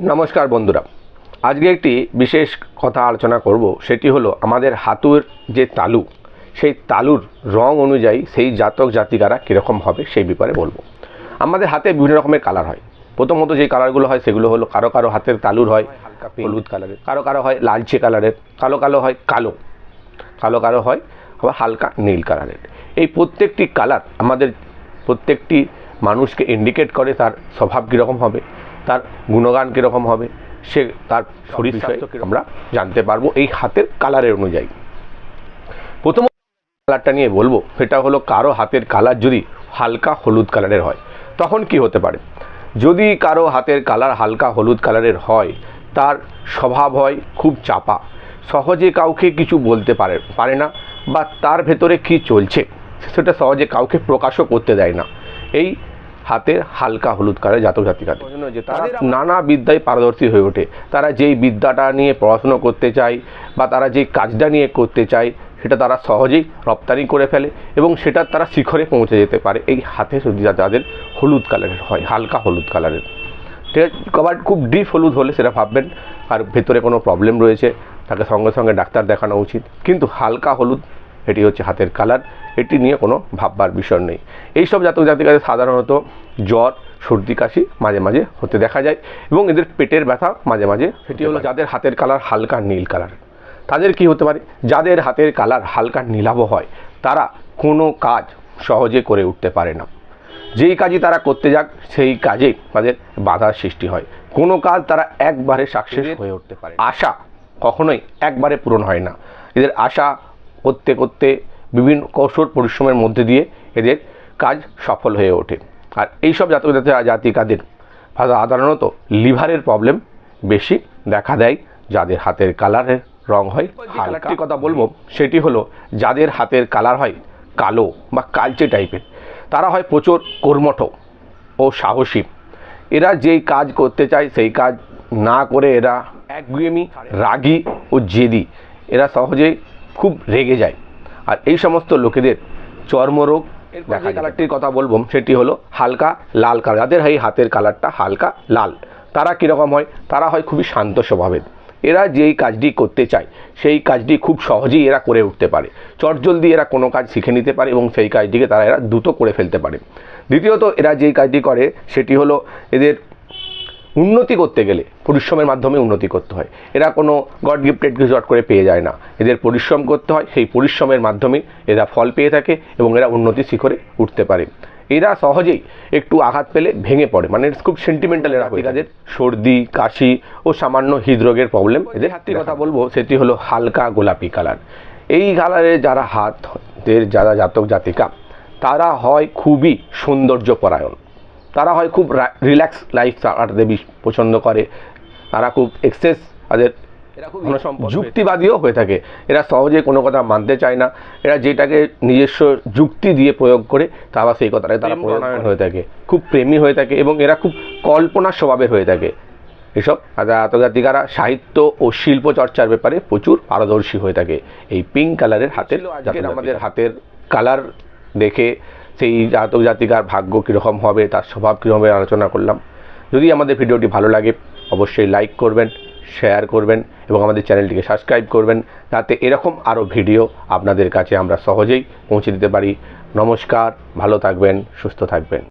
নমস্কার বন্ধুরা। আজকে একটি বিশেষ কথা আলোচনা করব, সেটি হলো আমাদের হাতুর যে তালু, সেই তালুর রং অনুযায়ী সেই জাতক জাতিকারা কীরকম হবে সেই ব্যাপারে বলব। আমাদের হাতে বিভিন্ন রকমের কালার হয়। প্রথমত যে কালারগুলো হয় সেগুলো হলো কারও কারও হাতের তালুর হয় হালকা হলুদ কালারের কারও কারও হয় লালচে কালারের, কালো কালো হয় কালো কালো কালো হয় আবার হালকা নীল কালারের। এই প্রত্যেকটি কালার আমাদের প্রত্যেকটি মানুষকে ইন্ডিকেট করে তার স্বভাব কীরকম হবে। তার গুণগান কীরকম হবে সে তার শরীর স্বাস্থ্য আমরা জানতে পারব এই হাতের কালারের অনুযায়ী। প্রথম কালারটা নিয়ে বলব সেটা হলো কারও হাতের কালার যদি হালকা হলুদ কালারের হয় তখন কি হতে পারে? যদি কারও হাতের কালার হালকা হলুদ কালারের হয় তার স্বভাব হয় খুব চাপা সহজে কাউকে কিছু বলতে পারে পারে না বা তার ভেতরে কি চলছে সেটা সহজে কাউকে প্রকাশও করতে দেয় না। এই হাতের হালকা হলুদ কালারের জাতক জাতিকাদের। যে তারা নানা বিদ্যায় পারদর্শী হয়ে ওঠে। তারা যেই বিদ্যাটা নিয়ে পড়াশুনো করতে চায় বা তারা যেই কাজটা নিয়ে করতে চায় সেটা তারা সহজেই রপ্তানি করে ফেলে এবং সেটা তারা শিখরে পৌঁছে যেতে পারে। এই হাতে যদি তাদের হলুদ কালারের হয় হালকা হলুদ কালারের। ঠিক আছে? আবার খুব ডিপ হলুদ হলে সেটা ভাববেন আর ভেতরে কোনো প্রবলেম রয়েছে তাকে সঙ্গে সঙ্গে ডাক্তার দেখানো উচিত। কিন্তু হালকা হলুদ এটি হচ্ছে হাতের কালার এটি নিয়ে কোনো ভাববার বিষয় নেই। এইসব জাতক জাতিকাদের সাধারণত জ্বর সর্দি কাশি মাঝে মাঝে হতে দেখা যায় এবং এদের পেটের ব্যথা মাঝে মাঝে সেটি হলো যাদের হাতের কালার হালকা নীল কালার তাদের কি হতে পারে? যাদের হাতের কালার হালকা নীলাভ হয় তারা কোনো কাজ সহজে করে উঠতে পারে না। যেই কাজই তারা করতে যাক সেই কাজে তাদের বাধার সৃষ্টি হয়। কোনো কাজ তারা একবারে সাকসেস হয়ে উঠতে পারে আশা কখনোই একবারে পূরণ হয় না। এদের আশা করতে করতে বিভিন্ন কঠোর পরিশ্রমের মধ্যে দিয়ে এদের কাজ সফল হয়ে ওঠে। আর এইসব জাতক জাতি জাতিকাদের সাধারণত লিভারের প্রবলেম বেশি দেখা দেয় যাদের হাতের কালারের রং হয় হালকা। কথা বলব সেটি হলো যাদের হাতের কালার হয় কালো বা কালচে টাইপের তারা হয় প্রচুর কর্মঠ ও সাহসী। এরা যেই কাজ করতে চায় সেই কাজ না করে এরা একগুয়েমি রাগী ও জেদি। এরা সহজেই খুব রেগে যায়। আর এই সমস্ত লোকেদের চর্মরোগ দেখা কালারটির কথা বলব সেটি হলো হালকা লাল কালার যাদের এই হাতের কালারটা হালকা লাল তারা কীরকম হয়? তারা হয় খুবই শান্ত স্বভাবের। এরা যেই কাজটি করতে চায় সেই কাজটি খুব সহজেই এরা করে উঠতে পারে। চটজলদি এরা কোনো কাজ শিখে নিতে পারে এবং সেই কাজটিকে তারা এরা দ্রুত করে ফেলতে পারে। দ্বিতীয়ত এরা যেই কাজটি করে সেটি হলো এদের উন্নতি করতে গেলে পরিশ্রমের মাধ্যমে উন্নতি করতে হয়। এরা কোনো গড গিফটেড কিছু চট করে পেয়ে যায় না। এদের পরিশ্রম করতে হয় সেই পরিশ্রমের মাধ্যমে এরা ফল পেয়ে থাকে এবং এরা উন্নতি শিখরে উঠতে পারে। এরা সহজেই একটু আঘাত পেলে ভেঙে পড়ে। মানে খুব সেন্টিমেন্টাল এরা হয়ে তাদের সর্দি কাশি ও সামান্য হৃদরোগের প্রবলেম এদের। হাতটি কথা বলব সেটি হলো হালকা গোলাপি কালার এই কালারের যারা হাতদের যারা জাতক জাতিকা তারা হয় খুবই সৌন্দর্যপরায়ণ। তারা হয় খুব রিল্যাক্স লাইফ কাটাতে পছন্দ করে। তারা খুব এক্সেস তাদের এরা খুব যুক্তিবাদীও হয়ে থাকে। এরা সহজে কোনো কথা মানতে চায় না। এরা যেটাকে নিজস্ব যুক্তি দিয়ে প্রয়োগ করে তা আবার সেই কথাটাকে তারা প্রণয়ন। হয়ে থাকে। খুব প্রেমী হয়ে থাকে এবং এরা খুব কল্পনা স্বভাবের হয়ে থাকে। এসব আন্তর্জাতিকারা সাহিত্য ও শিল্প চর্চার ব্যাপারে প্রচুর পারদর্শী হয়ে থাকে। এই পিঙ্ক কালারের হাতের আমাদের হাতের কালার দেখে সেই জাতক জাতিকার ভাগ্য কীরকম হবে, তার স্বভাব কীরকম হবে আলোচনা করলাম। যদি আমাদের ভিডিওটি ভালো লাগে, অবশ্যই লাইক করবেন শেয়ার করবেন এবং আমাদের চ্যানেলটিকে সাবস্ক্রাইব করবেন। যাতে এরকম আরও ভিডিও আপনাদের কাছে আমরা সহজেই পৌঁছে দিতে পারি। নমস্কার, ভালো থাকবেন, সুস্থ থাকবেন।